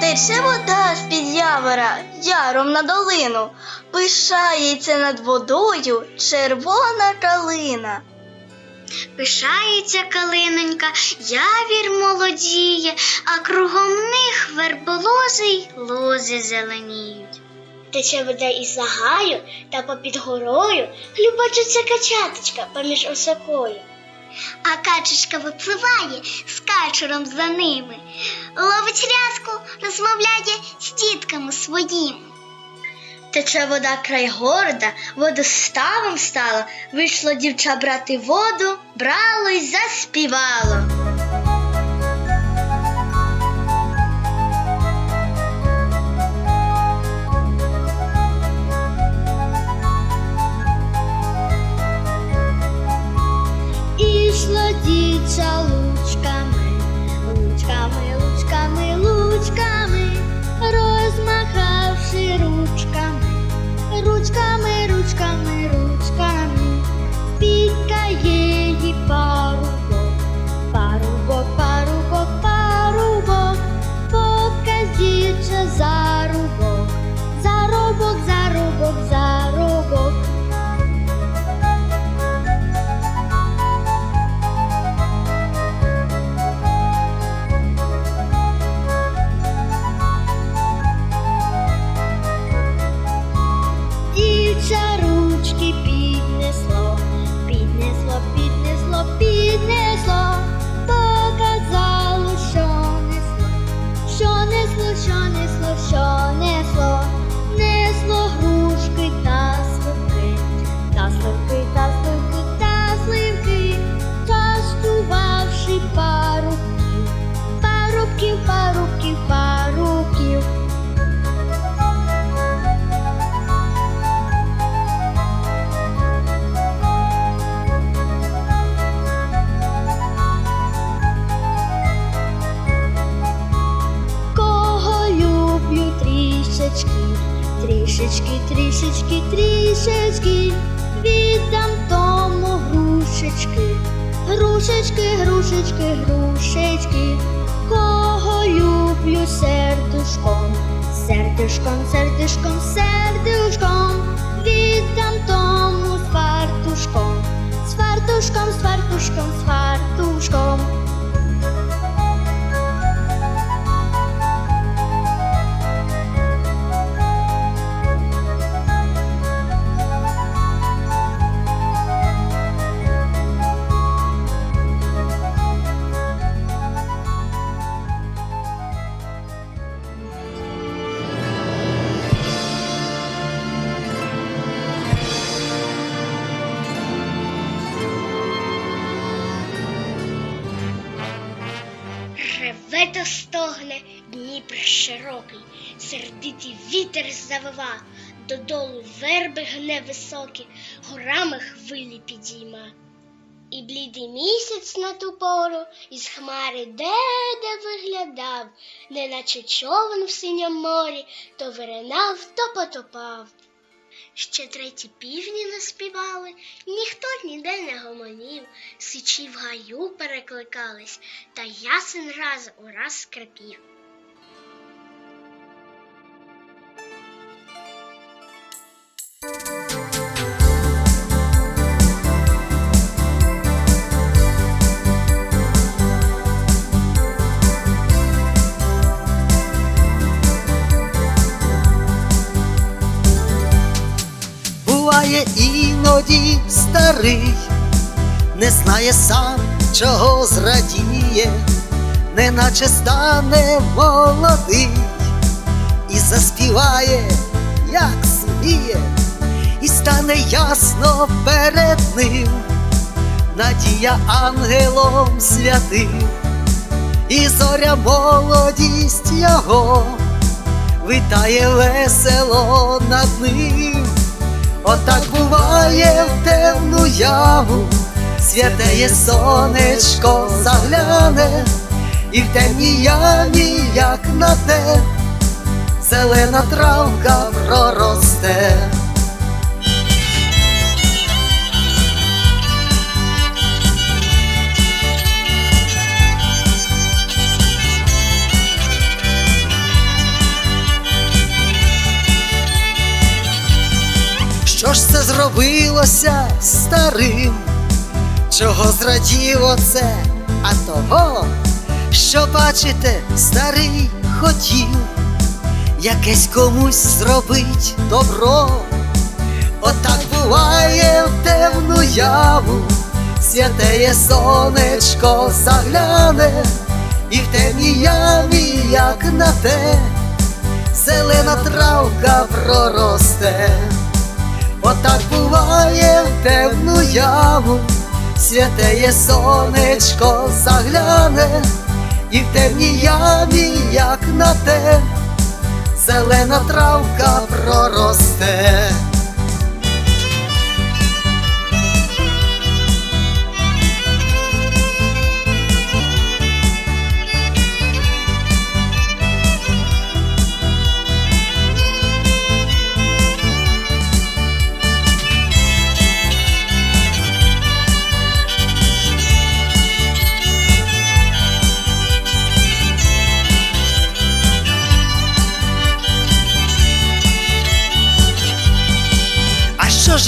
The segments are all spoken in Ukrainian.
Тече вода з-під явора яром на долину, пишається над водою червона калина. Пишається калинонька, явір молодіє, а кругом них верболози й лози зеленіють. Тече вода із загаю та попід горою хлюбочеться качаточка поміж осокою. А качечка випливає з качуром за ними, ловить рязку, розмовляє з дітками своїми. Тече вода край города, водоставом стала, вийшло дівча брати воду, брало й заспівало. Трішечки, віддам тому грушечки, грушечки, грушечки, грушечки, кого люблю сердушком, сердушком, сердушком, сердушком, віддам тому з фартушком, з фартушком, з фартушком, з фартушком. Реве та стогне Дніпр широкий, сердитий вітер завива, додолу верби гне високі, горами хвилі підійма. І блідий місяць на ту пору із хмари де-де виглядав, неначе човен в синьому морі, то виринав, то потопав. Ще треті півні наспівали, ніхто ніде не гомонів, сичі в гаю перекликались, та ясен раз у раз скрипів. Буває іноді старий, не знає сам, чого зрадіє, неначе стане молодий і заспіває, як сміє, і стане ясно перед ним, надія ангелом святим, і зоря молодість його витає весело над ним. Отак буває в темну яву, святеє сонечко загляне, і в темній ямі, як на те, зелена травка проросте. Це зробилося старим? Чого зрадів оце, а того, що бачите, старий хотів якесь комусь зробить добро. Отак буває в темну яву, святеє сонечко загляне, і в темній ямі, як на те, зелена травка проросте. Яму темну яву, святеє сонечко загляне, і в темній ямі, як на те, зелена травка проросте.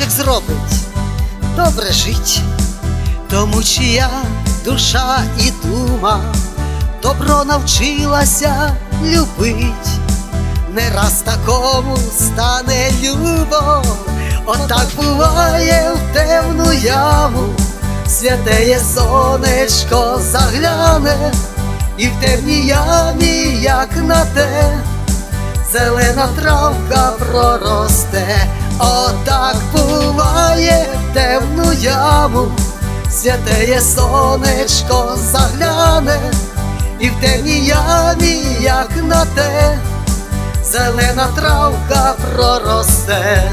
Як зробить? Добре жить, тому чия душа і дума добро навчилася любить, не раз такому стане любо, отак буває в темну яму, святеє сонечко загляне, і в темній ямі, як на те зелена травка проросте, отак буває темну яму, святеє сонечко загляне, і в темній ямі, як на те, зелена травка проросте.